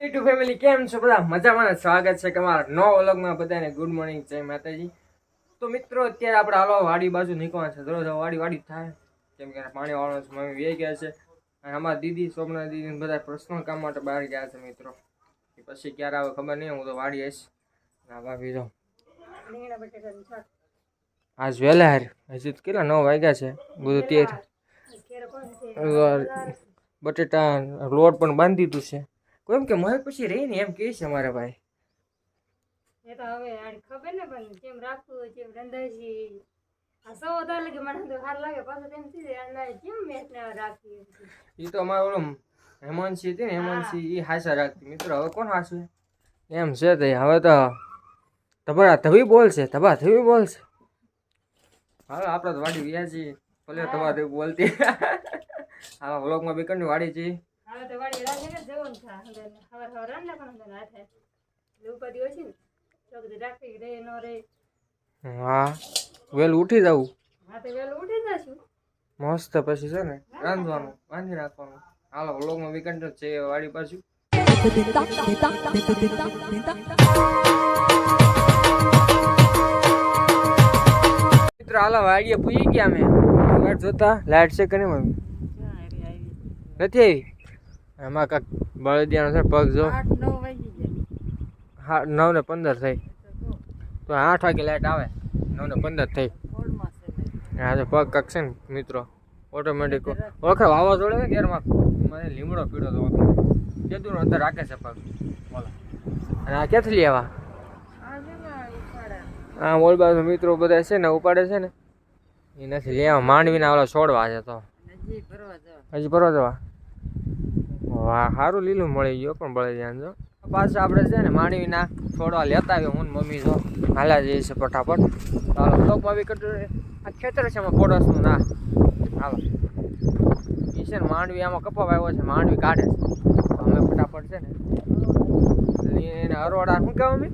Two family કેમ છો બધા? મજામાં સ્વાગત છે તમારા નો વ્લોગમાં બધાને. ગુડ મોર્નિંગ જય માતાજી. તો મિત્રો અત્યારે આપણે હાલો વાડી બાજુ નીકળવા છે. દરરોજ વાડી વાડી થાય. કેમ કે પાણી વાળવાનું છે મમ્મી વે ગયા છે. અને અમારા દીદી સોમના દીદી બધા પર્સનલ કામ માટે બહાર ગયા છે મિત્રો. એ પછી ક્યારે આવે ખબર નહીં હું તો વાડી આવીશ. ના ભાભી જો આજ વહેલા હાર. હજી કેટલા? નવ વાગ્યા છે. બધું તે બટેટા લોટ પણ બાંધી દીધું છે. કેમ કે મને પછી રહી ને એમ કહે છે મારા ભાઈ. એ તો હવે ખબર ને પણ કેમ રાખવું કેમ રંધાજી. છે સૌ વધારે લાગે મને તો લાગે. પાછું તેમ જાય મેચ ને રાખી એ તો અમારો ઓલો હતી ને હેમાંશી એ હાસા રાખતી. મિત્રો હવે કોણ હાસું? એમ છે તે. હવે તો ધબા ધવી બોલશે ધબા ધવી બોલશે. હવે આપણે તો વાડી વ્યા છીએ ભલે ધવી બોલતી. હા વ્લોગમાં બીકરની વાડી છે હવે તો વાડી રાખે ને જવું થા અંદર હવાર હવાર રાંધા અંદર ના થાય એટલે ઉપાધિ હોય છે ને. તો કીધું રાખી રે નો રે હા. વહેલું ઉઠી જાવું હા તો વહેલું ઉઠી જશું. મસ્ત પછી છે ને રાંધવાનું બાંધી રાખવાનું હાલો વ્લોગમાં વીકેન્ડ છે વાડી પાછું. મિત્રો હાલો વાડીએ પૂછી ગયા અમે. વાટ જોતા લાઈટ છે કે નહીં મમ્મી નથી આવી? એમાં કાંક બળદિયાનો છે પગ જો. હા નવ ને પંદર થઈ. તો આઠ વાગે લાઈટ આવે. નવ ને પંદર થઈ. હા તો પગ કાંક છે ને મિત્રો ઓટોમેટિક વખત વાવાઝોડે ને ઘેરમાં? મને લીમડો પીડો તો વખત કીધું અંદર રાખે છે પગ. બોલો. અને આ ક્યાંથી લેવા આ છે ને ઉપાડા. આ મોલ બાજુ મિત્રો બધા છે ને ઉપાડે છે ને. એ નથી લેવા માંડવીના ઓલા છોડવા છે તો. ફરવા જવા. હજી ભરવા જવા? વાહ સારું લીલું મળી ગયું પણ બળે જાય જો. પાછા આપણે છે ને માંડવીના છોડવા લેતા આવ્યો હું મમ્મી જો. હાલા જઈએ છે ફટાફટ. ચાલો બ્લોકમાં બી કટુ આ ખેતર છે એમાં પોડસનું ના. હાલો. એ છે ને માંડવી આમાં કપાવ આવ્યો છે, માંડવી કાઢે છે. અમે ફટાફટ છે ને એને અરોડા શું કહેવા અમે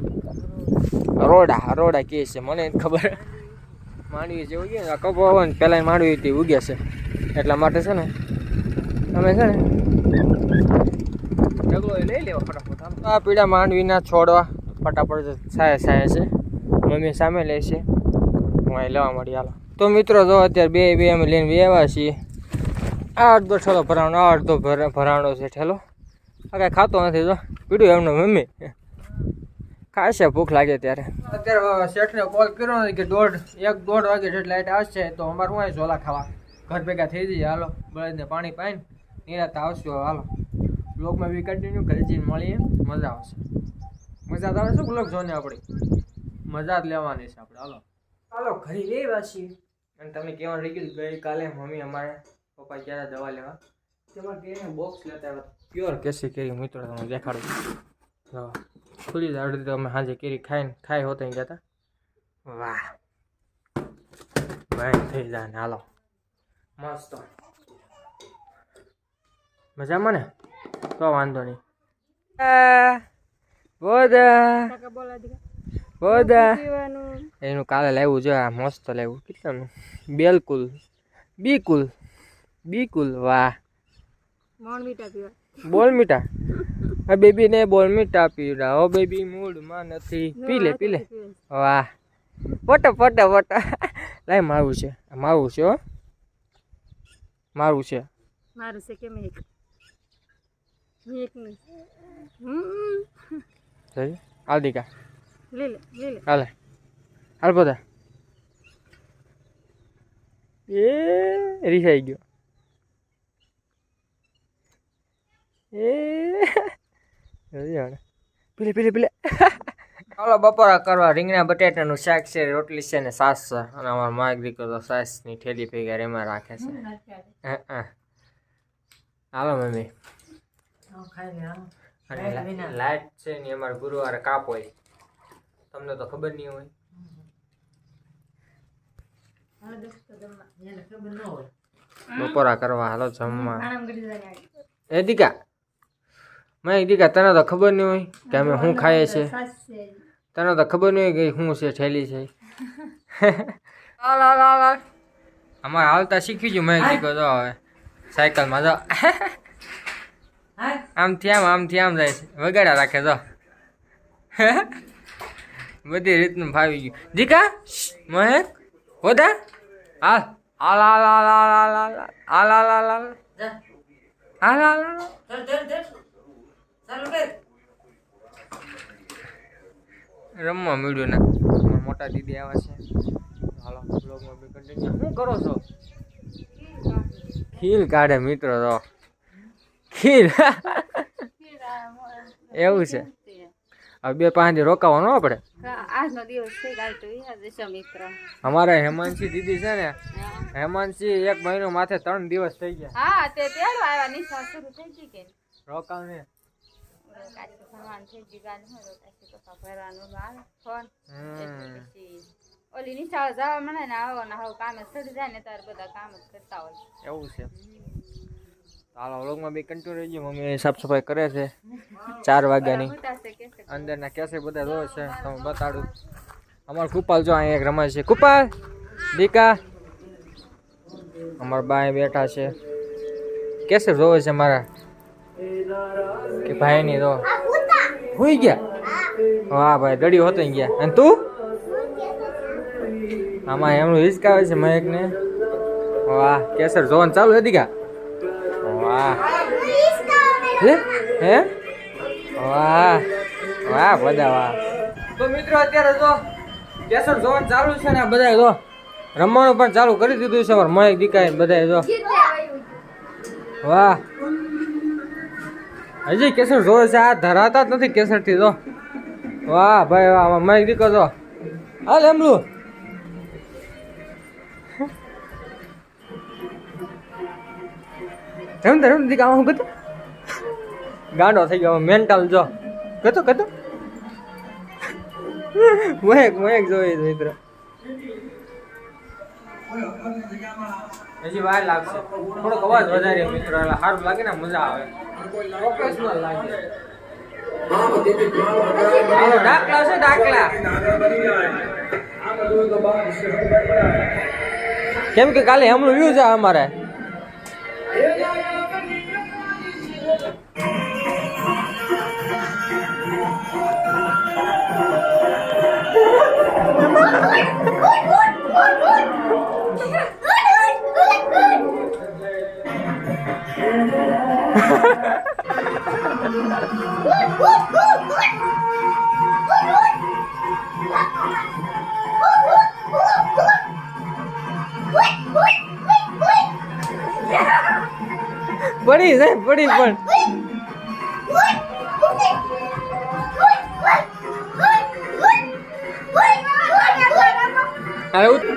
અરોડા અરોડા કહે છે, મને ખબર. માંડવી જે ઉગે ને કપાવ હોય ને પહેલાં માંડવી ઉગે છે. એટલા માટે છે ને, અમે છે ને આ પીડા માંડવીના છોડવા ફટાફટ છાયા છાયા છે. મમ્મી સામે લે છે. હું અહીં લેવા મળી હાલો. તો મિત્રો જો અત્યારે બે બે અમે લઈને બેવા છીએ. આ અડધો ઠેલો ભરાણો, આ અડધો ભરા- ભરાણો છે ઠેલો. આ કાંઈ ખાતો નથી જો. પીડું એમને મમ્મી. ખાશે, ભૂખ લાગે ત્યારે. અત્યારે શેઠને કોલ કર્યો નથી કે દોઢ, એક દોઢ વાગે જેટલી લાઈટ આવશે તો અમારે અહીં ઝોલા ખાવા. ઘર ભેગા થઈ જઈએ. હાલો, બળદને પાણી પાઈને. નિરાતે આવશું હાલો. બ્લોગમાં બી કન્ટિન્યુ ઘરે જઈને મળીએ. મજા આવશે. મજા તો આવે છે બ્લોગ જોને આપણી મજા જ લેવાની છે આપણે હાલો. હાલો ઘરે લેવા છીએ. અને તમે કહેવાનું રહી ગયું ગઈકાલે મમ્મી અમારે પપ્પા જ્યારે દવા લેવા? તેમાં કેરીને બોક્સ લેતા આવ્યા પ્યોર કેસી કેરી મિત્રો તમને દેખાડું. હા ખુલ્લી જ તો અમે સાંજે કેરી ખાઈને ખાઈ હોતા ગયા હતા વાહ. ભાઈ થઈ જાય હાલો. મસ્ત. મજામાં ને? તો વાંધો નહીં. બોધા. પીવાનું? એનું કાલે લાવ્યું છે આ મસ્ત લાવ્યું. કેટલાનું? બેલકુલ. બીકુલ. બીકુલ વાહ. બોલ મીઠા. આ બેબીને બોલ મીઠા પીવડાવો. બેબી મૂડમાં નથી. પી લે પી લે. વાહ. Photo photo photo. લાય મારું છે. મારું છે હો. મારું છે. મારું છે કેમ એક? એક નહીં હમ. જોઈ હાલ દીકા. લે લે લે લે. હાલે. હાલ બધા એ રીસાઈ ગયો. એ પીલે પીલે પીલે. ચાલો બપોરા કરવા રીંગણા બટેટાનું શાક છે રોટલી છે ને સાસ છે. અને અમારા માગ દીકરો તો સાસની ઠેલી ભેગા એમાં રાખે છે. હે, હે. હાલો મમ્મી. અને લાઈટ છે ને અમારે ગુરુવારે કાપ હોય. તમને તો ખબર નહીં હોય. બપોરા કરવા હાલો જમવા. એ દીકા મેં દીકા તને તો ખબર નહીં હોય કે અમે શું ખાઈએ છીએ. તને તો ખબર નહીં હોય કે શું છે ઠેલી છે. અમારે હાલતા શીખી ગયું મેં દીકો તો હવે સાયકલમાં જો. આમથી આમ થ્યામ આમ થ્યામ જાય છે. વગાડા રાખે તો. બધી રીતનું ફાવી ગયું. દીકા, મહેક, હોદા. હાલ. આલા લા લા લા લા લા આલા લા લા લા લા લા રમવા મળ્યું ને મોટા દીદી આવે છે હાલો કરો છો ખીલ કાઢે મિત્રો તો ખીલ એવું છે. હવે બે પાંચ રોકાવાનો રોકાવાનું આપણે આજનો દિવસ છે કાલ તો યાદ છે મિત્ર. અમારે હેમાંશી દીદી છે ને હેમાનસી એક મહિનો માથે ત્રણ દિવસ થઈ ગયા. હા તે તેડવા આવ્યા નિશા શરૂ થઈ ગઈ કે? રોકાવ ને કાચું સામાન થઈ ગયું ગાડી હોય તો કાચું કપા ભરવાનું આવે ફોન. હમ. પછી ઓલી નિશાળ જવા મને ને આવો ને હવે કામે સડી જાય ને તાર બધા કામ જ કરતા હોય. એવું છે. હાલો વ્લોગમાં બી કન્ટિન્યુ રહી ગયું મમ્મી સાફ સફાઈ કરે છે. ચાર વાગ્યાની. અંદરના કેસે બધા જોવે છે તમે બતાડું. અમાર કુપાલ જો અહીંયા એક રમાય છે. કુપાલ! દીકા! અમારા બાય બેઠા છે. કેસે જોવે છે મારા? કે ભાઈ ની તો હુઈ ગયા? વાહ ભાઈ દડી હોતો ગયા. અને તું? આમાં એમનું હિચકાવે છે મહેકને વાહ, કેસર જોવાનું ચાલુ હતી કા વાહ. હે? વાહ. વાહ બધા વાહ. તો મિત્રો અત્યારે જો કેસર જોવાનું ચાલુ છે ને બધા જો રમવાનું પણ ચાલુ કરી દીધું છે. અમારે મહેક દીકાય બધા જો. વાહ. હજી કેસર જોવે છે. આ ધરાતા જ નથી કેસરથી જો. વાહ ભાઈ વાહ આમાં મહેક દીકો જો. હાલ એમલું રમ રમ દીકા, આમાં કતું ગાંડો થઈ ગયો મેન્ટલ જો. કતો કતો મહેક મહેક જોઈ મિત્ર. હજી વાર લાગશે. થોડોક અવાજ વધારે, મિત્રો, એટલે સારું લાગે ને, મજા આવે. પ્રોફેશનલ લાગે. ડાકલા છે કેમ કે કાલે હમણાં વ્યૂ છે અમારે? પડી જાય પડી પણ. હવે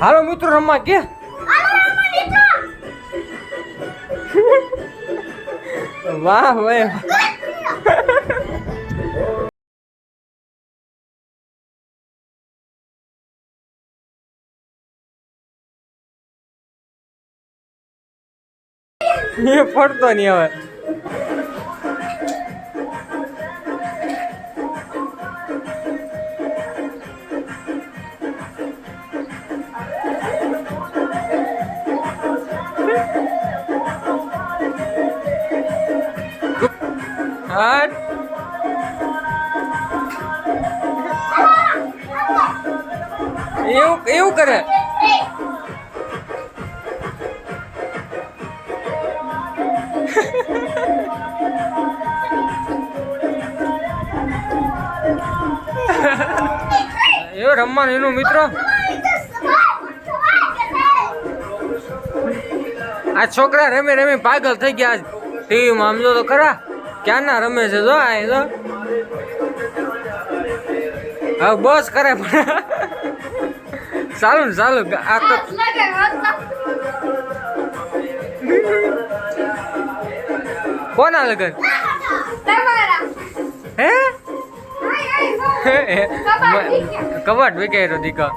હાલો મિત્રો રમવા કે? વાહ ભાઈ એ પડતો નહીં હવે. એવું એવું કરે? એવું રમવાનું એનું મિત્રો? આ છોકરા રમી રમી પાગલ થઈ ગયા ટીવીમાં સમજો તો ખરા? ક્યાંના રમે છે? જો આ તો હવે બસ કરે પણ. ચાલુ ને ચાલુ આ તો કોના લગન? હે? કબાટ વિકેરો દીકો